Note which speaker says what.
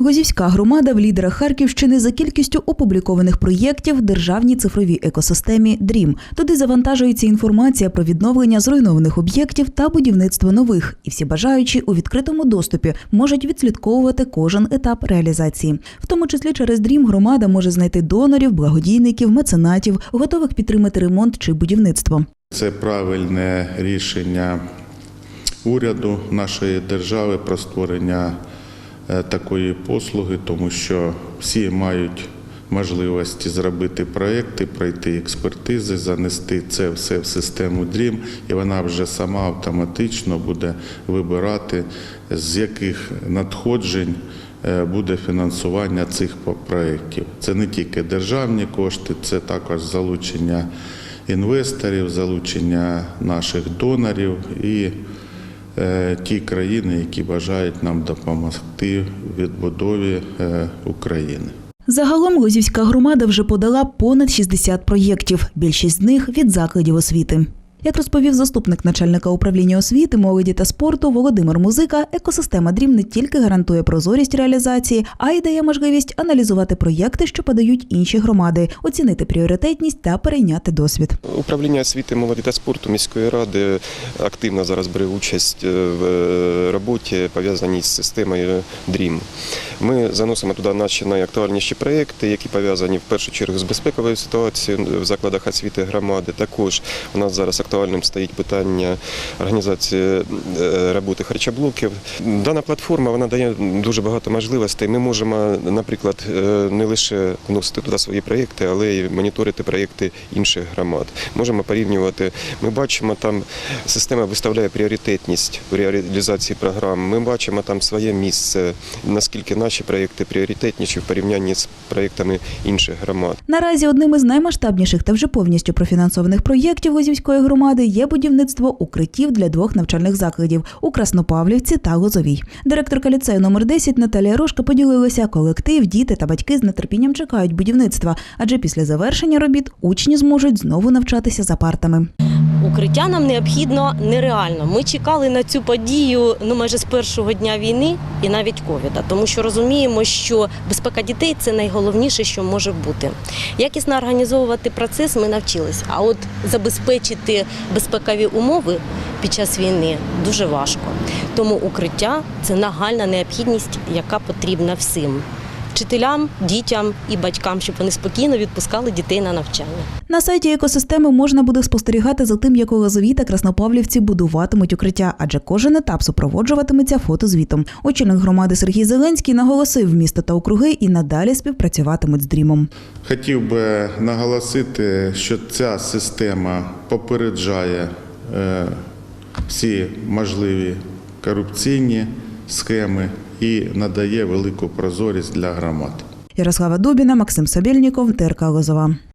Speaker 1: Гозівська громада в лідерах Харківщини за кількістю опублікованих проєктів в державній цифровій екосистемі ДРІМ. Туди завантажується інформація про відновлення зруйнованих об'єктів та будівництво нових. І всі бажаючі у відкритому доступі можуть відслідковувати кожен етап реалізації. В тому числі через ДРІМ громада може знайти донорів, благодійників, меценатів, готових підтримати ремонт чи будівництво.
Speaker 2: Це правильне рішення уряду нашої держави про створення такої послуги, тому що всі мають можливості зробити проекти, пройти експертизи, занести це все в систему DREAM, і вона вже сама автоматично буде вибирати, з яких надходжень е, буде фінансування цих проєктів. Це не тільки державні кошти, це також залучення інвесторів, залучення наших донорів і е, ті країни, які бажають нам допомогти в відбудові е, України.
Speaker 1: Загалом Лозівська громада вже подала понад 60 проєктів, більшість з них від закладів освіти. Як розповів заступник начальника управління освіти, молоді та спорту Володимир Музика, екосистема ДРІМ не тільки гарантує прозорість реалізації, а й дає можливість аналізувати проєкти, що подають інші громади, оцінити пріоритетність та перейняти досвід.
Speaker 3: Управління освіти, молоді та спорту міської ради активно зараз бере участь е, в е, роботі, пов'язаній з системою DREAM. Ми заносимо туди наші найактуальніші проекти, які пов'язані в першу чергу з безпековою ситуацією в закладах освіти громади. Також у нас зараз актуальним стоїть питання організації е, роботи харчоблоків. Дана платформа вона дає дуже багато можливостей. Ми можемо, наприклад, е, не лише вносити туди свої проєкти, але й моніторити проєкти інших громад. Можемо порівнювати. Ми бачимо, там система виставляє пріоритетність у реалізації програм. Ми бачимо там своє місце, наскільки наші проєкти пріоритетніші в порівнянні з проєктами інших громад.
Speaker 1: Наразі одним із наймасштабніших та вже повністю профінансованих проєктів Лозівської громади є будівництво укриттів для двох навчальних закладів у Краснопавлівці та Лозовій. Директорка ліцею номер 10 Наталія Рожка поділилася, колектив, діти та батьки з нетерпінням чекають будівництва, адже після завершення робіт учні зможуть знову навчатися за партами.
Speaker 4: Укриття нам необхідно нереально. Ми чекали на цю подію ну майже з першого дня війни і навіть ковіда, тому що розуміємо, що безпека дітей це найголовніше, що може бути. Якісно організовувати процес ми навчились. А от забезпечити безпекові умови під час війни дуже важко. Тому укриття це нагальна необхідність, яка потрібна всім. Вчителям, дітям і батькам, щоб вони спокійно відпускали дітей на навчання.
Speaker 1: На сайті екосистеми можна буде спостерігати за тим, як у Лозовій та Краснопавлівці будуватимуть укриття, адже кожен етап супроводжуватиметься фотозвітом. Очільник громади Сергій Зеленський наголосив, місто та округи і надалі співпрацюватимуть з дрімом.
Speaker 2: Хотів би наголосити, що ця система попереджає е, всі можливі корупційні схеми і надає велику прозорість для громад.
Speaker 1: Ярослава Дубіна, Максим Собільніков, ТРК Лозова.